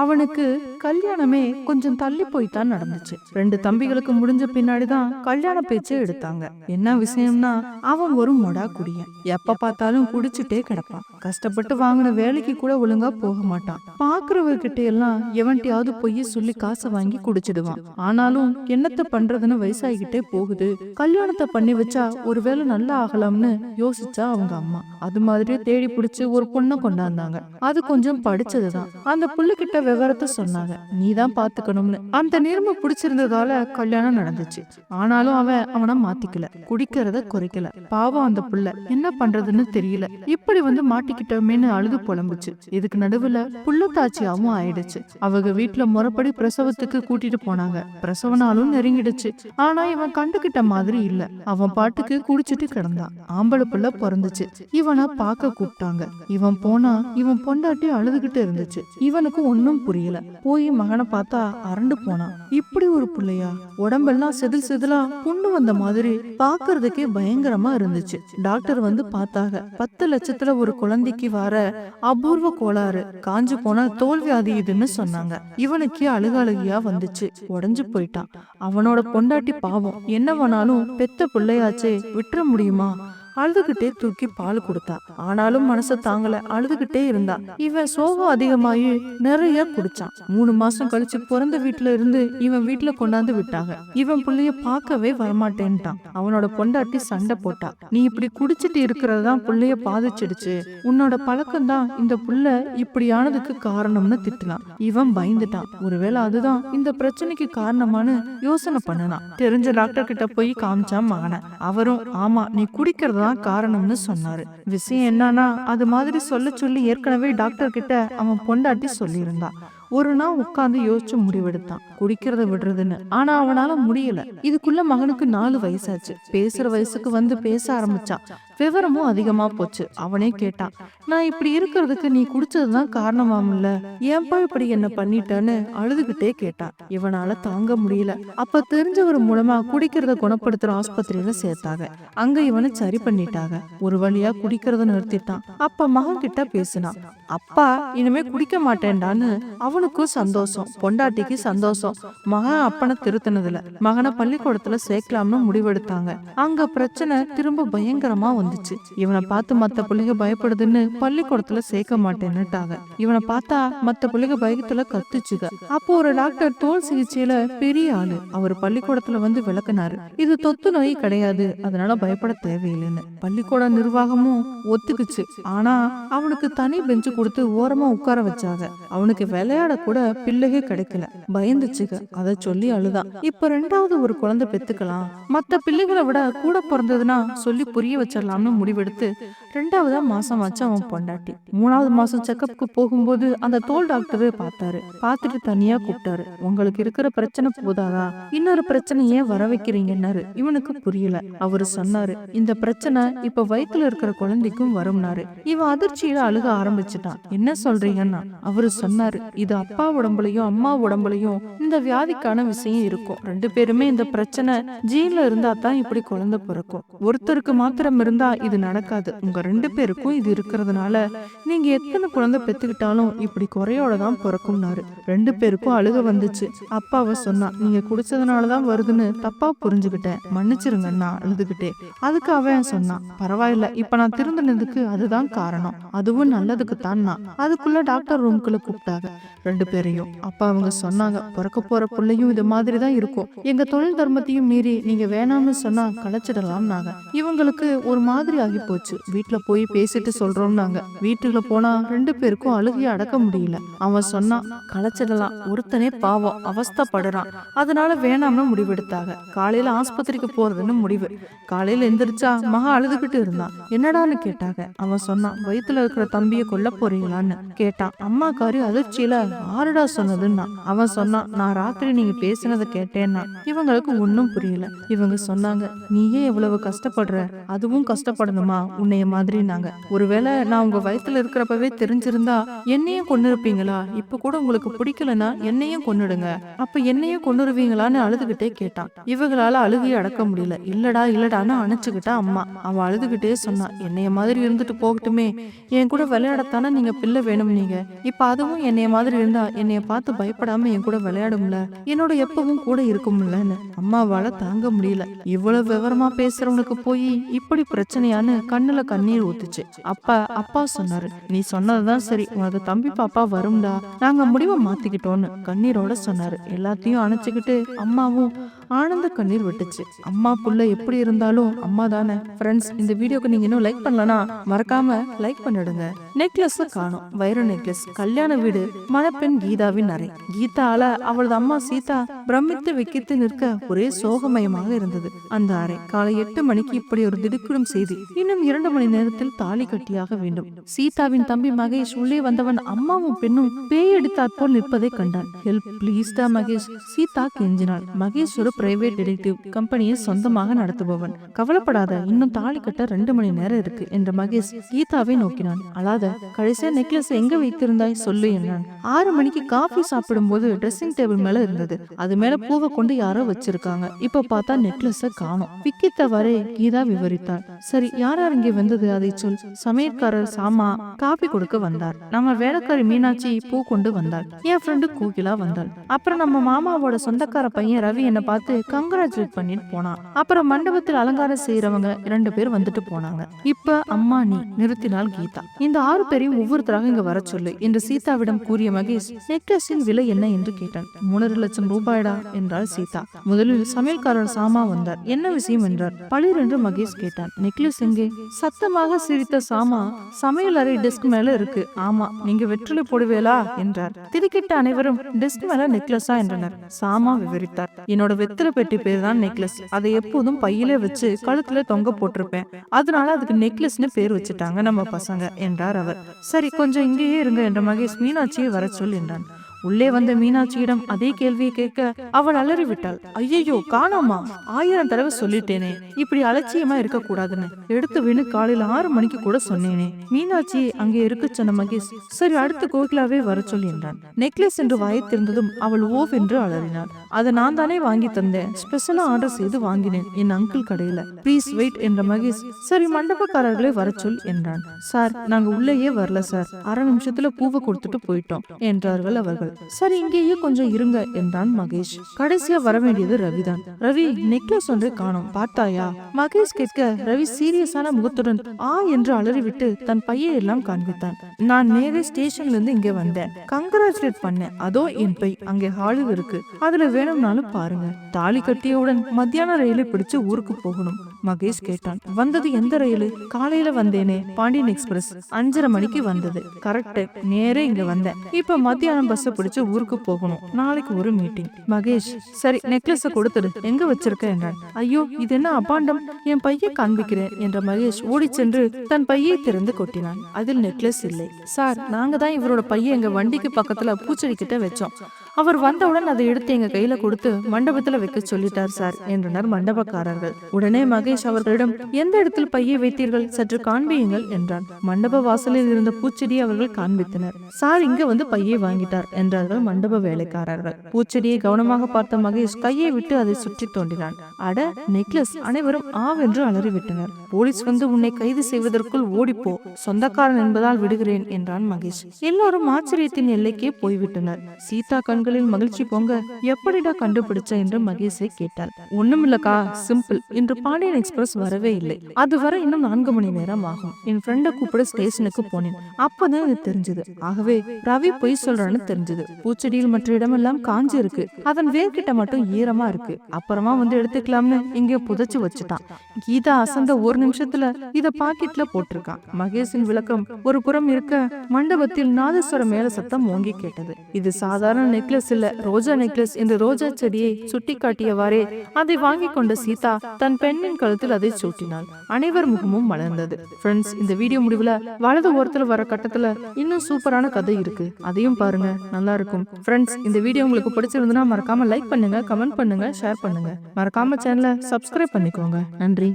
அவனுக்கு கல்யாணமே கொஞ்சம் தள்ளி போய் தான் நடந்துச்சு. ரெண்டு தம்பிகளுக்கு முடிஞ்ச பின்னாடி தான் கல்யாண பேச்சே எடுத்தாங்க. என்ன விஷயம்னா அவன் ஒரு மொடா குடியன். எப்ப பார்த்தாலும் குடிச்சிட்டே கிடப்பான். கஷ்டப்பட்டு வாங்கின வேலைக்கு கூட ஒழுங்கா போக மாட்டான். பாக்குறவர்கிட்ட எல்லாம் எவன்ட்டையாவது பொய்ய சொல்லி காசை வாங்கி குடிச்சிடுவான். ஆனாலும் என்னத்த பண்றதுன்னு வயசாகிட்டே போகுது. கல்யாணத்தை பண்ணி வச்சா ஒருவேளை நல்லா ஆகலாம்னு யோசிச்சா அவங்க அம்மா. அது மாதிரி தேடி பிடிச்சு ஒரு பொண்ணை கொண்டாந்தாங்க. அது கொஞ்சம் படிச்சதுதான். அந்த புள்ளுகிட்ட விவரத்தை சொன்னாங்க. நீ தான் பாத்துக்கணும்னு. அந்த நேர்மை பிடிச்சிருந்ததால கல்யாணம் நடந்துச்சு. ஆனாலும் அவன் அவனை மாத்திக்கல. குடிக்கிறத குறைக்கல. பாவம் அந்த புள்ள. என்ன பண்றதுன்னு தெரியல. இப்படி வந்து மாட்டிக்கிட்டோமேன்னு அழுது புலம்புச்சு. இதுக்கு நடுவுல புள்ளத்தாச்சியாவும் ஆயிடுச்சு. அவங்க வீட்டுல முறைப்படி பிரசவத்துக்கு கூட்டிட்டு போனாங்க. பிரசவ நாளும் நெருங்கிடுச்சு. ஆனா இவன் கண்டுகிட்ட மாதிரி இல்ல. அவன் பாட்டுக்கு குடிச்சிட்டு கிடந்தான் ஆம்பளை புள்ள பிறந்துச்சு. இவனை பார்க்க கூப்பிட்டாங்க. இவன் போனா இவன் பொண்டாட்டி அழுதுகிட்டு இருந்துச்சு. இவனுக்கு ஒன்னும் புரியல. போய் மகனை பார்த்தா அரண்டு போனான் இப்படி ஒரு பிள்ளையா? உடம்பெல்லாம் செதில் செதிலா புண்ணு வந்த மாதிரி பாக்குறதுக்கே பயங்கரமா இருந்துச்சு. டாக்டர் வந்து பார்த்தாங்க. பத்து லட்சத்துல ஒரு குழந்தைக்கு வர அபூர்வ கோளாறு. காஞ்சு போன தோல்வியாதி இதுன்னு சொன்னாங்க. இவனுக்கே அழுகழுகியா வந்துச்சு. உடஞ்சு போயிட்டான். அவனோட பொண்டாட்டி பாவம். என்ன வேணாலும் பெத்த பிள்ளையாச்சே விட்டுற முடியுமா? அழுதுகிட்டே தூக்கி பால் கொடுத்தா. ஆனாலும் மனச தாங்கல. அழுதுகிட்டே இருந்தா. இவன் சோகம் அதிகமாயி நிறைய குடிச்சான். மூணு மாசம் கழிச்சு பிறந்த வீட்டுல இருந்து இவன் வீட்டுல கொண்டாந்து விட்டாங்க. இவன் புள்ளைய பார்க்கவே வரமாட்டேன்ட்டான். அவனோட பொண்டாட்டி சண்டை போட்டா. நீ இப்படி குடிச்சிட்டு இருக்கிறதுதான் புள்ளைய பாதிச்சிடுச்சு. உன்னோட பழக்கம் தான் இந்த புள்ள இப்படியானதுக்கு காரணம்னு திட்டினான். இவன் பயந்துட்டான். ஒருவேளை அதுதான் இந்த பிரச்சனைக்கு காரணமான்னு யோசனை பண்ணனான். தெரிஞ்ச டாக்டர் கிட்ட போய் காமிச்சான் மகனை. அவரும் ஆமா நீ குடிக்கிறது தான் காரணம்னு சொன்னாரு. விஷயம் என்னன்னா அது மாதிரி சொல்ல சொல்லி ஏற்கனவே டாக்டர் கிட்ட அவன் பொண்டாட்டி சொல்லியிருந்தான் ஒரு நாள் உட்காந்து யோசிச்சு முடிவெடுத்தான். குடிக்கிறத விடுறதுன்னு. ஆனா அவனால முடியல. இதுக்குள்ள மகனுக்கு நாலு வயசாச்சு. பேசுற வயசுக்கு வந்து பேச ஆரம்பிச்சான். விவரமும் அதிகமா போச்சு. அவனே கேட்டான் நான் இப்படி இருக்கிறதுக்கு நீ குடிச்சதுதான் காரணமாமில்ல ஏன்பா இப்படி என்ன பண்ணிட்டேன்னு அழுதுகிட்டே கேட்டான் இவனால தாங்க முடியல. அப்ப தெரிஞ்சவர் மூலமா குடிக்கிறத குணப்படுத்துற ஆஸ்பத்திரியில சேர்த்தாங்க. அங்க இவனை சரி பண்ணிட்டாங்க. ஒரு வழியா குடிக்கிறத நிறுத்திட்டான். அப்ப மகன் கிட்ட பேசினான் அப்பா இனிமே குடிக்க மாட்டேன்டான்னு அவனுக்கும் சந்தோஷம். பொண்டாட்டிக்கு சந்தோஷம். மகன் அப்பனை திருத்தினதுல. மகனை பள்ளிக்கூடத்துல சேர்க்கலாம்னு முடிவெடுத்தாங்க. அங்க பிரச்சனை திரும்ப பயங்கரமா வந்துச்சு. இவனை பார்த்து மத்த பிள்ளைங்க பயப்படுதுன்னு பள்ளிக்கூடத்துல சேர்க்க மாட்டேன்னுட்டாங்க. இவனை பார்த்தா மத்த பிள்ளைங்க பயத்துல கத்துச்சுக அப்போ ஒரு டாக்டர் தோல் சிகிச்சையில பெரிய ஆளு. அவர் பள்ளிக்கூடத்துல வந்து விளக்குனாரு. இது தொத்து நோய் கிடையாது. அதனால பயப்பட தேவையில்லைன்னு. பள்ளிக்கூட நிர்வாகமும் ஒத்துக்குச்சு. ஆனா அவனுக்கு தனி பெஞ்சு கொடுத்து ஓரமா உட்கார வச்சாங்க. அவனுக்கு விளையாட கூட பிள்ளைகே கிடைக்கல. பயந்துச்சுக அதை சொல்லி அழுதான். இப்ப ரெண்டாவது ஒரு குழந்தை பெத்துக்கலாம். மத்த பிள்ளைகளை விட கூட பிறந்ததுன்னா சொல்லி புரிய வச்சிடலாம். பண்ணலாம்னு முடிவெடுத்து ரெண்டாவதா மாசம் ஆச்சு அவன் பொண்டாட்டி. மூணாவது மாசம் செக்கப்புக்கு போகும்போது அந்த தோல் டாக்டரு பார்த்தாரு. பார்த்துட்டு தனியா கூப்பிட்டாரு. உங்களுக்கு இருக்கிற பிரச்சனை போதாதா? இன்னொரு பிரச்சனை ஏன் வர வைக்கிறீங்கன்னாரு. இவனுக்கு புரியல. அவரு சொன்னாரு இந்த பிரச்சனை இப்ப வயித்துல இருக்கிற குழந்தைக்கும் வரும்னாரு. இவன் அதிர்ச்சியில அழுக ஆரம்பிச்சுட்டான். என்ன சொல்றீங்கன்னா? அவரு சொன்னாரு இது அப்பா உடம்புலயும் அம்மா உடம்புலயும் இந்த வியாதிக்கான விஷயம் இருக்கும். ரெண்டு பேருமே இந்த பிரச்சனை ஜீன்ல இருந்தா தான் இப்படி குழந்தை பிறக்கும். ஒருத்தருக்கு மாத்திரம் இருந்தா இது நடக்காது. உங்க ரெண்டு பேருக்கும் இது இருக்கிறதுனால நீங்க எத்தனை குழந்தை பெத்துக்கிட்டாலும் இப்படி குறையோட தான் பிறக்கும்னாரு. ரெண்டு பேருக்கும் அழுக வந்துச்சு. அப்பாவை சொன்னா நீங்க குடிச்சதுனாலதான் வருதுன்னு தப்பா புரிஞ்சுக்கிட்டேன். மன்னிச்சிருங்கண்ணா அழுதுகிட்டே அதுக்கு அவன் சொன்னான் பரவாயில்ல இப்ப நான் திருந்தினதுக்கு அதுதான் காரணம். அதுவும் நல்லதுக்கு தான் அதுக்குள்ள டாக்டர் ரூம்குள்ள கூப்பிட்டாங்க. ரெண்டு பேரையும். அப்பா அவங்க சொன்னாங்க பிறக்க போற பிள்ளையும் இது மாதிரி தான் இருக்கும். எங்க தொழில் தர்மத்தையும் மீறி நீங்க வேணாம்னு சொன்னா கலைச்சிடலாம்னாங்க இவங்களுக்கு ஒரு மாதிரி ஆகி போச்சு வீட்டுல போய் பேசிட்டு சொல்றோம்னாங்க. வீட்டுக்குள்ள போனா ரெண்டு பேருக்கும் அழுகைய அடக்க முடியல. அவன் சொன்னான் களைச்சிடலாம். ஒருத்தனே பாவம். அவஸ்தைப்படுறான். அதனால வேணாம்னு முடிவெடுத்தாங்க. காலையில ஆஸ்பத்திரிக்கு போறதுன்னு முடிவு. காலையில எந்திரிச்சா மகா அழுதுகிட்டு இருந்தான். என்னடான்னு கேட்டாங்க. அவன் சொன்னான் வயித்துல இருக்கிற தம்பியை கொல்ல போறீங்களான்னு. கேட்டான் அம்மாக்காரி அதிர்ச்சியில ஆறுடா சொன்னதுன்னா? அவன் சொன்னான் நான் ராத்திரி நீங்க பேசினதை கேட்டேன்னா. இவங்களுக்கு ஒன்னும் புரியல. இவங்க சொன்னாங்க நீயே எவ்வளவு கஷ்டப்படுற? அதுவும் கஷ்டப்படணுமா? உன்னைய மாதிரினாங்க ஒருவேளை நான் உங்க வயித்துல இருக்கிறப்பவே தெரிஞ்சிருந்தா என்னையும் கொண்டு இருப்பீங்களா இப்ப கூட உங்களுக்கு பிடிக்கலன்னா என்னையும் கொன்னுடுங்க. அப்ப என்னையும் கொன்னுருவீங்களான்னு அழுதுகிட்டே கேட்டான். இவங்களால அழுகையை அடக்க முடியல. இல்லடா இல்லடான்னு அணைச்சுக்கிட்டா அம்மா. அவ அழுதுகிட்டே சொன்னா என்னைய மாதிரி இருந்துட்டு போகட்டுமே. என் கூட விளையாடத்தானே நீங்க பிள்ளை வேணும் நீங்க. இப்ப அதுவும் என்னைய மாதிரி இருந்தா என்னைய பார்த்து பயப்படாம என் கூட விளையாடும்ல. என்னோட எப்பவும் கூட இருக்கும்லன்னு. அம்மாவால தாங்க முடியல. இவ்வளவு விவரமா பேசுறவனுக்கு போய் இப்படி பிரச்சனை பிரச்சனையான்னு கண்ணுல கண்ணீர் ஊத்துச்சு. அப்பா அப்பா சொன்னாரு நீ சொன்னதுதான் சரி உனக்கு தம்பி பாப்பா வரும்டா நாங்க முடிவை மாத்திக்கிட்டோன்னு கண்ணீரோட சொன்னாரு. எல்லாத்தையும் அணைச்சுக்கிட்டு அம்மாவும் ஆனந்த கண்ணீர் விட்டுச்சு. அம்மா புள்ள எப்படி இருந்தாலும் அம்மா தானே. ஃப்ரெண்ட்ஸ் இந்த வீடியோக்கு நீங்க இன்னும் லைக் பண்ணலனா மறக்காம லைக் பண்ணிடுங்க. நெக்லஸ் காணும். வைர நெக்லஸ் கல்யாண வீடு மணப்பெண் கீதாவின் அறை. கீதால அவளது அம்மா சீதா பிரமித்து விக்கித்து நிற்க ஒரே சோகமயமாக இருந்தது. அந்த அறை காலை எட்டு மணிக்கு இப்படி ஒரு திடுக்கிடும் செய்தி இன்னும் இரண்டு மணி நேரத்தில் தாலி கட்டியாக வேண்டும். சீதாவின் தம்பி மகேஷ் உள்ளே வந்தவன் அம்மாவும் பெண்ணும் பேய் எடுத்தாற்போல் நிற்பதை கண்டான். ஹெல்ப் ப்ளீஸ்டா மகேஷ். சீதா கெஞ்சினாள். மகேஷ் ஒரு பிரைவேட் டிடெக்டிவ் கம்பெனியை சொந்தமாக நடத்துபவன். கவலைப்படாத இன்னும் தாலி கட்ட ரெண்டு மணி நேரம் இருக்கு என்ற மகேஷ் கீதாவை நோக்கினான். அழாத கடைசியா நெக்லஸ் எங்க வைத்திருந்தாய் சொல்லு என்றான். ஆறு மணிக்கு காஃபி சாப்பிடும்போது ட்ரெஸ்ஸிங் டேபிள் மேல இருந்தது. அது மேல பூவை கொண்டு யாரோ வச்சிருக்காங்க. இப்ப பார்த்தா நெக்லஸ பிக்கித்த வரே கீதா விவரித்தாள். சரி யார் யார் இங்கே வந்தது? அதை சொல். சமையற்காரர் சாமா காபி கொடுக்க வந்தார். நம்ம வேலைக்காரி மீனாட்சி பூ கொண்டு வந்தாள். என் ஃப்ரெண்டு கோகிலா வந்தாள். அப்புறம் நம்ம மாமாவோட சொந்தக்கார பையன் ரவி என்னை பார்த்து கங்க்ராச்சுலேட் பண்ணிட்டு போனான். அப்புறம் மண்டபத்தில் அலங்காரம் செய்யறவங்க இரண்டு பேர் வந்துட்டு போனாங்க. இப்ப அம்மா நீ நிறுத்தினாள் கீதா. இந்த ஆறு பேரையும் ஒவ்வொருத்தராக இங்க வர சொல்லு. என்று சீதாவிடம் கூறிய மகேஷ் நெக்லஸின் விலை என்ன? என்று கேட்டான். மூணரை லட்சம் ரூபாயடா என்றாள் சீதா. முதலில் சமையல்காரர் சாமா வந்தார். என்ன விஷயம்? என்றார். பளிரென்று மகேஷ் கேட்டான். நெக்லஸ் எங்கே? சத்தமாக சிரித்த சாமா சமையல் அறை டெஸ்க் மேல இருக்கு. ஆமா நீங்க வெற்றிலை போடுவேலா என்றார். திடுக்கிட்ட அனைவரும் டெஸ்க் மேல நெக்லஸா? என்றனர். சாமா விவரித்தார். என்னோட வெத்தில பெட்டி பேர் தான் நெக்லஸ் அதை எப்போதும் பையிலே வச்சு கழுத்துல தொங்க போட்டிருப்பேன். அதனால அதுக்கு நெக்லஸ்னு பேர் வச்சுட்டாங்க நம்ம பசங்க என்றார் அவர். சரி கொஞ்சம் இங்கேயே இருங்க என்ற மகேஷ் மீனாட்சியை வர சொல் என்றான். உள்ளே வந்த மீனாட்சியிடம் அதே கேள்வியை கேட்க அவள் அலறிவிட்டாள். ஐயையோ காணோமா? ஆயிரம் தடவை சொல்லிட்டேனே. இப்படி அலட்சியமா இருக்க கூடாதுன்னு எடுத்து வேணு காலையில ஆறு மணிக்கு கூட சொன்னேனே. மீனாட்சி அங்கே இருக்க சொன்ன மகேஷ் சரி அடுத்து கோகிலாவே வர சொல்லி என்றான். நெக்லஸ் என்று வாய்த்திருந்ததும் அவள் ஓவ் என்று அலறினாள். அதை நான் தானே வாங்கி தந்தேன். ஸ்பெஷலா ஆர்டர் செய்து வாங்கினேன். என் அங்கிள் கடையில. ப்ளீஸ் வெயிட் என்ற மகேஷ் சரி மண்டபக்காரர்களே வர சொல் என்றான். சார் நாங்க உள்ளேயே வரல சார். அரை நிமிஷத்துல பூவை கொடுத்துட்டு போயிட்டோம் என்றார்கள் அவர்கள். சரி இங்கேயே கொஞ்சம் இருங்க என்றான் மகேஷ். கடைசியா வர வேண்டியது ரவிதான். ரவி நெக்லஸ் ஒன்றை காணும். பார்த்தாயா? மகேஷ் கேட்க ரவி சீரியஸான முகத்துடன் ஆ என்று அலறிவிட்டு தன் பையை எல்லாம் காண்பித்தான். நான் நேரே ஸ்டேஷன்ல இருந்து இங்க வந்தேன். கங்கராச்சுலேட் பண்ணேன். அதோ என் பை. அங்கே ஹாலில் இருக்கு. அதுல வேணும்னாலும் பாருங்க. தாலி கட்டியவுடன் மத்தியான ரயிலை பிடிச்சு ஊருக்கு போகணும். மகேஷ் கேட்டான். வந்தது எந்த ரயிலு? காலையில வந்தேனே. பாண்டியன் எக்ஸ்பிரஸ். அஞ்சரை மணிக்கு வந்தது. கரெக்ட். நேரே இங்க வந்தேன். இப்ப மத்தியானம் பஸ் பிடிச்சு ஊருக்கு போகணும். நாளைக்கு ஒரு மீட்டிங் மகேஷ் சரி நெக்லஸ கொடுத்துரு எங்க வச்சிருக்க என்றான். ஐயோ இது என்ன அபாண்டம்? என் பைய காண்பிக்கிறேன் என்ற மகேஷ் ஓடி சென்று தன் பையை திறந்து கொட்டினான். அதில் நெக்லஸ் இல்லை. சார் நாங்க தான் இவரோட பைய எங்க வண்டிக்கு பக்கத்துல பூச்செடி கிட்ட வச்சோம். அவர் வந்தவுடன் அதை எடுத்து எங்க கையில கொடுத்து மண்டபத்துல வைக்க சொல்லிட்டார் சார் என்றனர் மண்டபக்காரர்கள். உடனே மகேஷ் அவர்களிடம் எந்த இடத்தில் பையை வைத்தீர்கள்? சற்று காண்பியுங்கள் என்றான். மண்டப வாசலில் இருந்த பூச்செடியை அவர்கள் காண்பித்தனர். சார் இங்க வந்து பையை வாங்கிட்டார் என்றார்கள் மண்டப வேலைக்காரர்கள். பூச்செடியை கவனமாக பார்த்த மகேஷ் கையை விட்டு அதை சுற்றி தோண்டினான். அட நெக்லஸ் அனைவரும் ஆவென்று அலறிவிட்டனர். போலீஸ் வந்து உன்னை கைது செய்வதற்குள் ஓடிப்போ சொந்தக்காரன் என்பதால் விடுகிறேன் என்றான் மகேஷ். எல்லோரும் ஆச்சரியத்தின் எல்லைக்கே போய்விட்டனர். சீதா கண் கண்களில் மகிழ்ச்சி பொங்க எப்படிடா கண்டுபிடிச்ச என்று மகேஷை கேட்டாள். ஒண்ணுமில்லக்கா சிம்பிள். இன்று பாண்டியன் எக்ஸ்பிரஸ் வரவே இல்லை. அது வர இன்னும் நான்கு மணி நேரம் ஆகும். என் ஃப்ரெண்டை கூப்பிட ஸ்டேஷனுக்கு போனேன். அப்பதான் எனக்கு தெரிஞ்சது. ஆகவே ரவி பொய் சொல்றான்னு தெரிஞ்சது. பூச்செடியில் மற்ற இடமெல்லாம் காஞ்சி இருக்கு. அதன் வேர்கிட்ட மட்டும் ஈரமா இருக்கு. அப்புறமா வந்து எடுத்துக்கலாம்னு இங்கே புதைச்சு வச்சுட்டான். கீதா அசந்த ஒரு நிமிஷத்துல இத பாக்கெட்ல போட்டிருக்கான் மகேஷின் விளக்கம் ஒரு புறம் இருக்க மண்டபத்தில் நாதஸ்வர மேல சத்தம் ஓங்கி கேட்டது. இது சாதாரண நெக்லஸ் இல்ல ரோஜா நெக்லஸ் என்று ரோஜா செடியை சுட்டி காட்டியவாறே அதை வாங்கி கொண்ட சீதா தன் பெண்ணின் கழுத்தில் அதை சூட்டினாள். அனைவர் முகமும் மலர்ந்தது. ஃப்ரெண்ட்ஸ் இந்த வீடியோ முடிவுல வலது ஓரத்துல வர கட்டத்துல இன்னும் சூப்பரான கதை இருக்கு. அதையும் பாருங்க நல்லா இருக்கும். ஃப்ரெண்ட்ஸ் இந்த வீடியோ உங்களுக்கு பிடிச்சிருந்ததுன்னா மறக்காம லைக் பண்ணுங்க கமெண்ட் பண்ணுங்க ஷேர் பண்ணுங்க. மறக்காம சேனலை சப்ஸ்கிரைப் பண்ணிக்கோங்க. நன்றி.